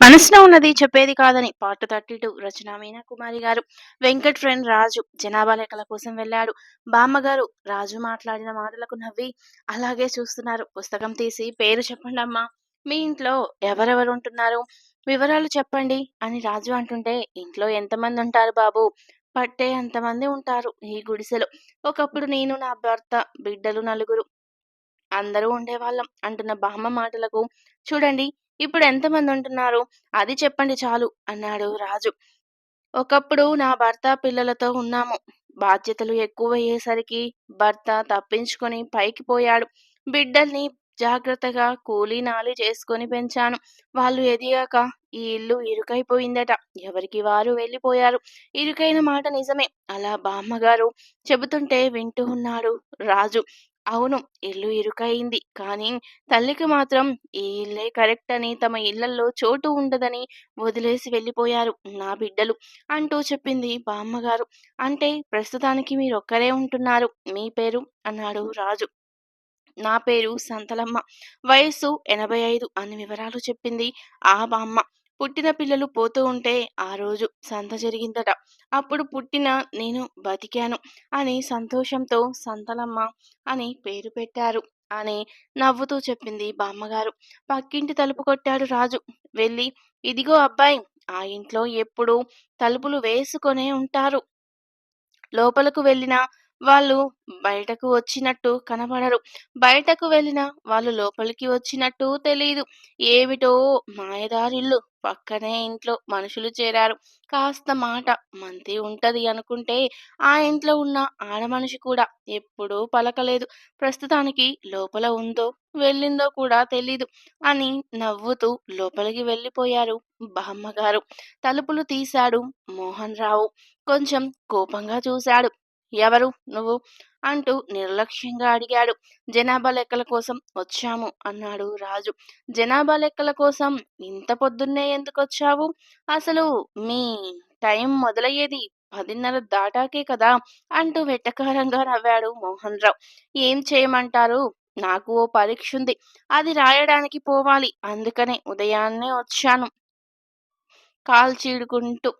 మనసులో ఉన్నది చెప్పేది కాదని part thirty two Rachana Meena Kumari garu. Venkat friend రాజు జనాభా లెక్కల కోసం వెళ్ళాడు. బామ్మగారు రాజు మాట్లాడిన మాటలకు నవ్వి అలాగే చూస్తున్నారు. పుస్తకం తీసి పేరు చెప్పండి అమ్మా. మీ ఇంట్లో ఎవరెవరు ఉంటున్నారు? వివరాలు చెప్పండి అని రాజు అంటుంటే ఇంట్లో ఎంతమంది ఉంటారు బాబు? పట్టే అంతమంది ఉంటారు ఈ గుడిసెలో. ఒకప్పుడు నేను నా భర్త బిడ్డలు నలుగురు అందరూ ఉండేవాళ్ళం అంటున్న బామ్మ మాటలకు. చూడండి ఇప్పుడు ఎంతమంది ఉంటున్నారు అది చెప్పండి చాలు అన్నాడు రాజు. ఒకప్పుడు నా భర్త పిల్లలతో ఉన్నాము. బాధ్యతలు ఎక్కువయ్యేసరికి భర్త తప్పించుకొని పైకి పోయాడు. బిడ్డల్ని జాగ్రత్తగా కూలీ నాలి చేసుకొని పెంచాను. వాళ్ళు ఎదిగాక ఈ ఇల్లు ఇరుకైపోయిందట. ఎవరికి వారు వెళ్ళిపోయారు? ఇరుకైన మాట నిజమే. అలా బామ్మగారు చెబుతుంటే వింటూ ఉన్నాడు రాజు. అవును. ఇల్లు ఇరుకయింది కానీ తల్లికి మాత్రం ఈ ఇల్లే కరెక్ట్ అని తమ ఇళ్ళలో చోటు ఉండదని వదిలేసి వెళ్ళిపోయారు నా బిడ్డలు అంటూ చెప్పింది బామ్మగారు అంటే ప్రస్తుతానికి మీరొక్కరే ఉంటున్నారు. మీ పేరు? అన్నాడు రాజు. నా పేరు సంతలమ్మ. వయస్సు ఎనభై ఐదు అని వివరాలు చెప్పింది ఆ బామ్మ పుట్టిన పిల్లలు పోతూ ఉంటే ఆ రోజు సంత జరిగిందట. అప్పుడు పుట్టిన నేను బతికాను అని సంతోషంతో సంతలమ్మ అని పేరు పెట్టారు అని నవ్వుతూ చెప్పింది బామ్మగారు. పక్కింటి తలుపు కొట్టాడు రాజు. వెళ్ళి ఇదిగో అబ్బాయి ఆ ఇంట్లో ఎప్పుడు తలుపులు వేసుకొనే ఉంటారు. లోపలకు వెళ్ళిన వాళ్ళు బయటకు వచ్చినట్టు కనబడరు. బయటకు వెళ్ళిన వాళ్ళు లోపలికి వచ్చినట్టు తెలియదు ఏమిటో మాయదారిల్లు పక్కనే ఇంట్లో మనుషులు చేరారు. కాస్త మాట మంతి ఉంటది అనుకుంటే ఆ ఇంట్లో ఉన్న ఆడమనిషి కూడా ఎప్పుడూ పలకలేదు. ప్రస్తుతానికి లోపల ఉందో వెళ్ళిందో కూడా తెలీదు అని నవ్వుతూ లోపలికి వెళ్ళిపోయారు బామ్మగారు. తలుపులు తీశాడు మోహన్ రావు. కొంచెం కోపంగా చూశాడు. ఎవరు? నువ్వు? అంటూ నిర్లక్ష్యంగా అడిగాడు. జనాభా లెక్కల కోసం వచ్చాము అన్నాడు రాజు. జనాభా లెక్కల కోసం ఇంత పొద్దున్నే ఎందుకు వచ్చావు? అసలు మీ టైం మొదలయ్యేది పదిన్నర దాటాకే కదా అంటూ వెట్టకారంగా నవ్వాడు మోహన్ రావు ఏం చేయమంటారు? నాకు ఓ పరీక్ష ఉంది అది రాయడానికి పోవాలి. అందుకనే ఉదయాన్నే వచ్చాను. కాల్ చీడుకుంటూ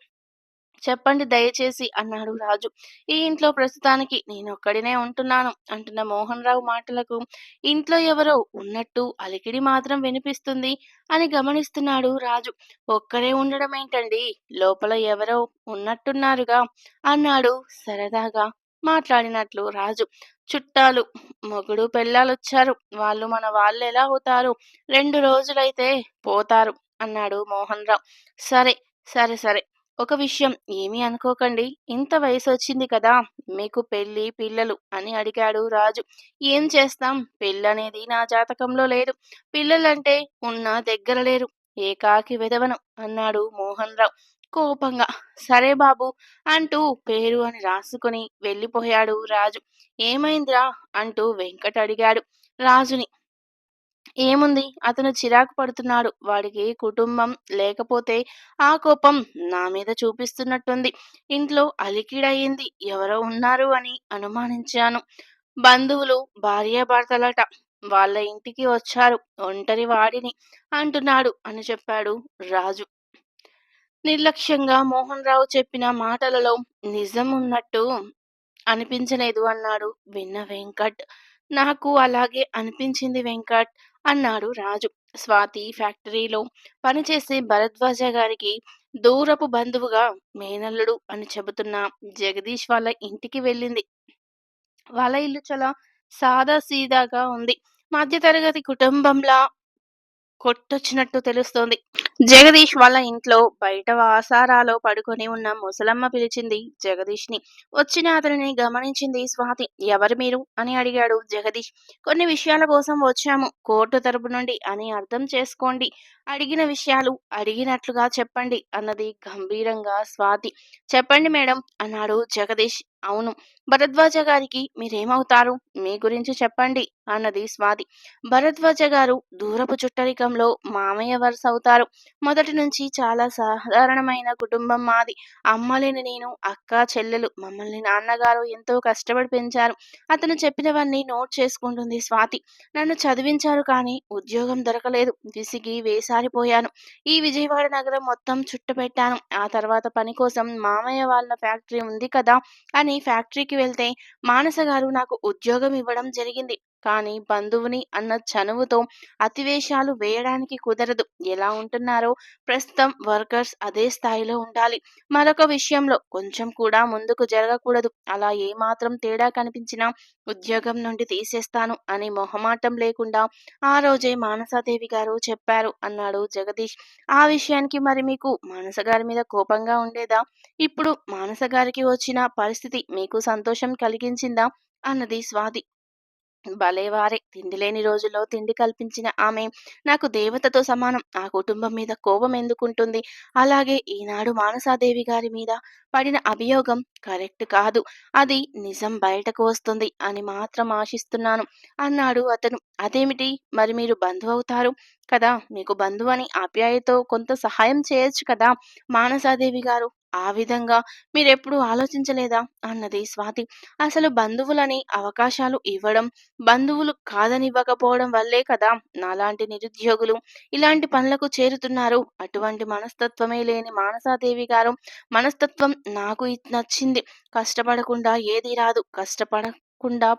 చెప్పండి దయచేసి అన్నాడు రాజు. ఈ ఇంట్లో ప్రస్తుతానికి నేనొక్కడినే ఉంటున్నాను అంటున్న మోహన్ రావు మాటలకు. ఇంట్లో ఎవరో ఉన్నట్టు అలికిడి మాత్రం వినిపిస్తుంది అని గమనిస్తున్నాడు రాజు. ఒక్కడే ఉండడం ఏంటండి లోపల ఎవరో ఉన్నట్టున్నారుగా అన్నాడు సరదాగా మాట్లాడినట్లు రాజు. చుట్టాలు మొగుడు పెళ్ళాలొచ్చారు. వాళ్ళు మన వాళ్ళు ఎలా అవుతారు? రెండు రోజులైతే పోతారు అన్నాడు మోహన్ రావు సరే సరే సరే. ఒక విషయం ఏమీ అనుకోకండి. ఇంత వయసు వచ్చింది కదా మీకు పెళ్ళి పిల్లలు అని అడిగాడు రాజు. ఏం చేస్తాం? పెళ్ళనేది నా జాతకంలో లేదు. పిల్లలంటే ఉన్న దగ్గర లేరు. ఏకాకి వెదవను అన్నాడు మోహన్ రావు కోపంగా. సరే బాబు అంటూ పేరు అని రాసుకుని వెళ్ళిపోయాడు రాజు. ఏమైందిరా? అంటూ వెంకట అడిగాడు రాజుని. ఏముంది? అతను చిరాకు పడుతున్నాడు. వాడికి కుటుంబం లేకపోతే ఆ కోపం నా మీద చూపిస్తున్నట్టుంది. ఇంట్లో అలికిడయింది ఎవరో ఉన్నారు అని అనుమానించాను. బంధువులు భార్యాభర్తలట వాళ్ళ ఇంటికి వచ్చారు. ఒంటరి వాడిని అంటున్నాడు అని చెప్పాడు రాజు. నిర్లక్ష్యంగా మోహన్ రావు చెప్పిన మాటలలో నిజం ఉన్నట్టు అనిపించలేదు అన్నాడు విన్న వెంకట్. నాకు అలాగే అనిపించింది వెంకట్. అన్నాడు రాజు. స్వాతి ఫ్యాక్టరీలో పనిచేసే భరద్వాజ గారికి దూరపు బంధువుగా మేనల్లుడు అని చెబుతున్న జగదీష్ వాళ్ళ ఇంటికి వెళ్ళింది. వాళ్ళ ఇల్లు చాలా సాదా సీదాగా ఉంది. మధ్యతరగతి కుటుంబంలా కొట్టొచ్చినట్టు తెలుస్తోంది. జగదీష్ వాళ్ళ ఇంట్లో బయట వాసారాలో పడుకొని ఉన్న ముసలమ్మ పిలిచింది జగదీష్ని వచ్చిన అతనిని గమనించింది స్వాతి. ఎవరు మీరు? అని అడిగాడు జగదీష్. కొన్ని విషయాల కోసం వచ్చాము. కోర్టు తరపు నుండి అని అర్థం చేసుకోండి. అడిగిన విషయాలు అడిగినట్లుగా చెప్పండి అన్నది గంభీరంగా స్వాతి. చెప్పండి మేడం అన్నాడు జగదీష్. అవును. భరద్వాజ గారికి మీరేమవుతారు? మీ గురించి చెప్పండి అన్నది స్వాతి. భరద్వాజ గారు దూరపు చుట్టరికంలో మామయ్య వరుస అవుతారు. మొదటి నుంచి చాలా సాధారణమైన కుటుంబం మాది. అమ్మలేని నేను అక్క చెల్లెలు మమ్మల్ని నాన్నగారు ఎంతో కష్టపడి పెంచారు. అతను చెప్పినవన్నీ నోట్ చేసుకుంటుంది స్వాతి. నన్ను చదివించారు కానీ ఉద్యోగం దొరకలేదు. విసిగి వేసారిపోయాను. ఈ విజయవాడ నగరం మొత్తం చుట్టుపెట్టాను. ఆ తర్వాత పని కోసం మామయ్య వాళ్ళ ఫ్యాక్టరీ ఉంది కదా అని ఫ్యాక్టరీకి వెళ్తే మానస గారు నాకు ఉద్యోగం ఇవ్వడం జరిగింది. కానీ బంధువుని అన్న చనువుతో అతివేశాలు వేయడానికి కుదరదు. ఎలా ఉంటున్నారో ప్రస్తుతం వర్కర్స్ అదే స్థాయిలో ఉండాలి. మరొక విషయంలో కొంచెం కూడా ముందుకు జరగకూడదు. అలా ఏమాత్రం తేడా కనిపించినా ఉద్యోగం నుండి తీసేస్తాను అని మొహమాటం లేకుండా ఆ రోజే మానసాదేవి గారు చెప్పారు అన్నాడు జగదీష్. ఆ విషయానికి మరి మీకు మానస గారి మీద కోపంగా ఉండేదా? ఇప్పుడు మానస గారికి వచ్చిన పరిస్థితి మీకు సంతోషం కలిగించిందా? అన్నది స్వాతి. భలేవారే! తిండి లేని రోజుల్లో తిండి కల్పించిన ఆమె నాకు దేవతతో సమానం. ఆ కుటుంబం మీద కోపం ఎందుకుంటుంది? అలాగే ఈనాడు మానసాదేవి గారి మీద పడిన అభియోగం కరెక్ట్ కాదు. అది నిజం బయటకు వస్తుంది అని మాత్రం ఆశిస్తున్నాను. అన్నాడు అతను. అదేమిటి? మరి మీరు బంధువు అవుతారు కదా? మీకు బంధువు అని ఆప్యాయతో కొంత సహాయం చేయొచ్చు కదా? మానసాదేవి గారు ఆ విధంగా మీరెప్పుడు ఆలోచించలేదా? అన్నది స్వాతి. అసలు బంధువులని అవకాశాలు ఇవ్వడం బంధువులు కాదనివ్వకపోవడం వల్లే కదా నాలాంటి నిరుద్యోగులు ఇలాంటి పనులకు చేరుతున్నారు. అటువంటి మనస్తత్వమే లేని మానసాదేవి గారు మనస్తత్వం నాకు నచ్చింది. కష్టపడకుండా ఏది రాదు. కష్టపడకుండా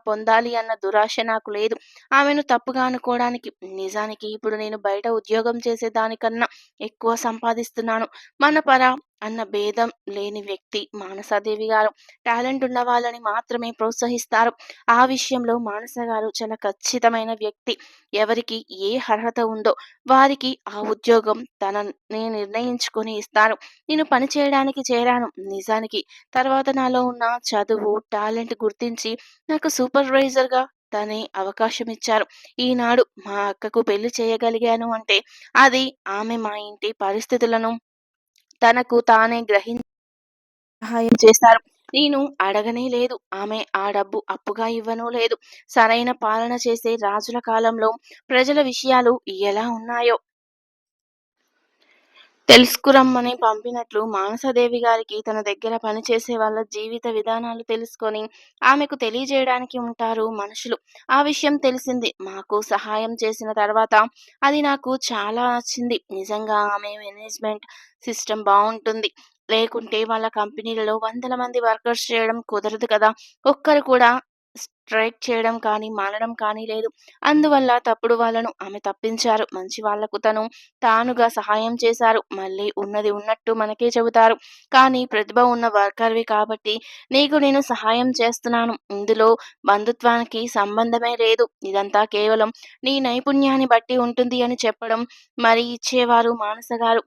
పొందాలి అన్న దురాశ నాకు లేదు. ఆమెను తప్పుగా అనుకోవడానికి నిజానికి ఇప్పుడు నేను బయట ఉద్యోగం చేసే దానికన్నా ఎక్కువ సంపాదిస్తున్నాను. మన పర అన్న భేదం లేని వ్యక్తి మానసాదేవి గారు. టాలెంట్ ఉన్న వాళ్ళని మాత్రమే ప్రోత్సహిస్తారు. ఆ విషయంలో మానస గారు చాలా ఖచ్చితమైన వ్యక్తి. ఎవరికి ఏ అర్హత ఉందో వారికి ఆ ఉద్యోగం తనని నిర్ణయించుకొని ఇస్తారు. నేను పని చేయడానికి చేరాను. నిజానికి తర్వాత నాలో ఉన్న చదువు టాలెంట్ గుర్తించి నాకు సూపర్వైజర్గా తనే అవకాశం ఇచ్చారు. ఈనాడు మా అక్కకు పెళ్ళి చేయగలిగాను అంటే అది ఆమె మా ఇంటి పరిస్థితులను తనకు తానే గ్రహించి సహాయం చేశారు నేను అడగనే లేదు. ఆమె ఆ డబ్బు అప్పుగా ఇవ్వను లేదు. సరైన పాలన చేసే రాజుల కాలంలో ప్రజల విషయాలు ఎలా ఉన్నాయో తెలుసుకురమ్మని పంపినట్లు మానసదేవి గారికి తన దగ్గర పనిచేసే వాళ్ళ జీవిత విధానాలు తెలుసుకొని ఆమెకు తెలియజేయడానికి ఉంటారు మనుషులు. ఆ విషయం తెలిసింది. మాకు సహాయం చేసిన తర్వాత అది నాకు చాలా నచ్చింది. నిజంగా ఆమె మేనేజ్మెంట్ సిస్టమ్ బాగుంటుంది. లేకుంటే వాళ్ళ కంపెనీలలో వందల మంది వర్కర్స్ చేయడం కుదరదు కదా. ఒక్కరు కూడా స్ట్రైక్ చేయడం కానీ మానడం కానీ లేదు. అందువల్ల తప్పుడు వాళ్ళను ఆమె తప్పించారు. మంచి వాళ్ళకు తను తానుగా సహాయం చేశారు. మళ్ళీ ఉన్నది ఉన్నట్టు మనకే చెబుతారు. కానీ ప్రతిభ ఉన్న వర్కర్వి కాబట్టి నీకు నేను సహాయం చేస్తున్నాను. ఇందులో బంధుత్వానికి సంబంధమే లేదు. ఇదంతా కేవలం నీ నైపుణ్యాన్ని బట్టి ఉంటుంది అని చెప్పడం మరి ఇచ్చేవారు మానస గారు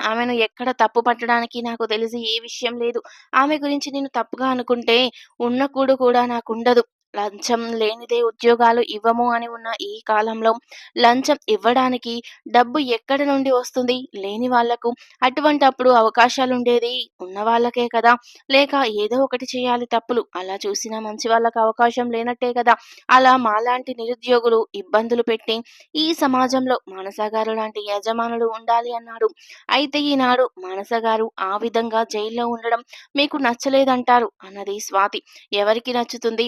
ఆమెను ఎక్కడ తప్పు పట్టడానికి నాకు తెలిసి ఏ విషయం లేదు. ఆమె గురించి నేను తప్పుగా అనుకుంటే ఉన్న కూడు కూడా నాకు ఉండదు లంచం లేనిదే ఉద్యోగాలు ఇవ్వము అని ఉన్న ఈ కాలంలో లంచం ఇవ్వడానికి డబ్బు ఎక్కడ నుండి వస్తుంది? లేని వాళ్ళకు అటువంటప్పుడు అవకాశాలు ఉండేది ఉన్న వాళ్ళకే కదా. లేక ఏదో ఒకటి చేయాలి తప్పులు అలా చూసిన మంచి వాళ్ళకి అవకాశం లేనట్టే కదా. అలా మాలాంటి నిరుద్యోగులు ఇబ్బందులు పెట్టి ఈ సమాజంలో మానసగారు లాంటి యజమానులు ఉండాలి అన్నాడు. అయితే ఈనాడు మానసగారు ఆ విధంగా జైల్లో ఉండడం మీకు నచ్చలేదంటారు అన్నది స్వాతి. ఎవరికి నచ్చుతుంది?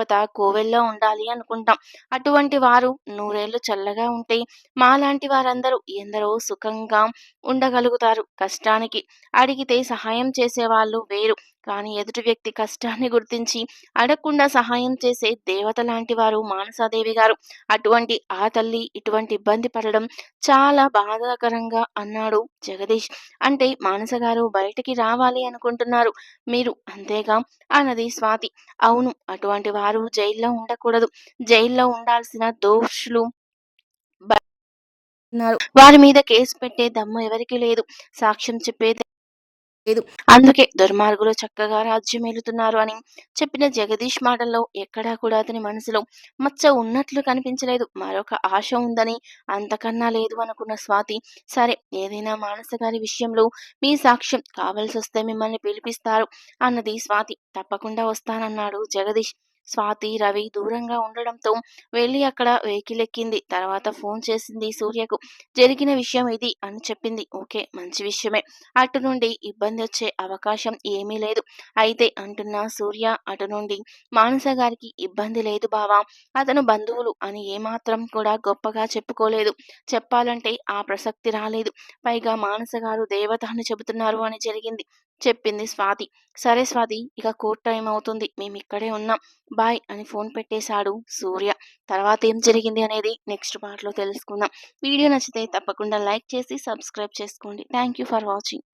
దేవత కోవెల్లో ఉండాలి అనుకుంటాం. అటువంటి వారు నూరేళ్ళు చల్లగా ఉంటే మాలాంటి వారందరూ ఎందరో సుఖంగా ఉండగలుగుతారు. కష్టానికి అడిగితే సహాయం చేసేవాళ్ళు వేరు. కానీ ఎదుటి వ్యక్తి కష్టాన్ని గుర్తించి అడగకుండా సహాయం చేసే దేవత లాంటి వారు మానసాదేవి గారు. అటువంటి ఆ తల్లి ఇటువంటి ఇబ్బంది పడడం చాలా బాధాకరంగా అన్నాడు జగదీష్. అంటే మానస గారు బయటికి రావాలి అనుకుంటున్నారు. మీరు అంతేగా? అన్నది స్వాతి. అవును అటువంటి వారు జైల్లో ఉండకూడదు. జైల్లో ఉండాల్సిన దోషులు వారి మీద కేసు పెట్టే దమ్ము ఎవరికి లేదు. సాక్ష్యం చెప్పేది లేదు. అందుకే దుర్మార్గులు చక్కగా రాజ్యం ఏలుతున్నారు అని చెప్పిన జగదీష్ మాటల్లో ఎక్కడా కూడా అతని మనసులో మచ్చ ఉన్నట్లు కనిపించలేదు. మరొక ఆశ ఉందని అంతకన్నా లేదు అనుకున్న స్వాతి సరే ఏదైనా మానస గారి విషయంలో మీ సాక్ష్యం కావలసి వస్తే మిమ్మల్ని పిలిపిస్తారు అన్నది స్వాతి. తప్పకుండా వస్తానన్నాడు జగదీష్. స్వాతి రవి దూరంగా ఉండడంతో వెళ్ళి అక్కడ వెహికల్ ఎక్కింది తర్వాత ఫోన్ చేసింది సూర్యకు జరిగిన విషయం ఇది అని చెప్పింది. ఓకే మంచి విషయమే. అటు నుండి ఇబ్బంది వచ్చే అవకాశం ఏమీ లేదు. అయితే అంటున్న సూర్య అటు నుండి మానస గారికి ఇబ్బంది లేదు బావా. అతను బంధువులు అని ఏమాత్రం కూడా గొప్పగా చెప్పుకోలేదు. చెప్పాలంటే ఆ ప్రసక్తి రాలేదు. పైగా మానస గారు దేవత అని చెబుతున్నారు అని జరిగింది. చెప్పింది స్వాతి. సరే స్వాతి ఇక కోర్ట్ టైం అవుతుంది. మేము ఇక్కడే ఉన్నాం. బాయ్ అని ఫోన్ పెట్టేశాడు సూర్య. తర్వాత ఏం జరిగింది అనేది నెక్స్ట్ పార్ట్లో తెలుసుకుందాం. వీడియో నచ్చితే తప్పకుండా లైక్ చేసి సబ్స్క్రైబ్ చేసుకోండి. Thank you for watching.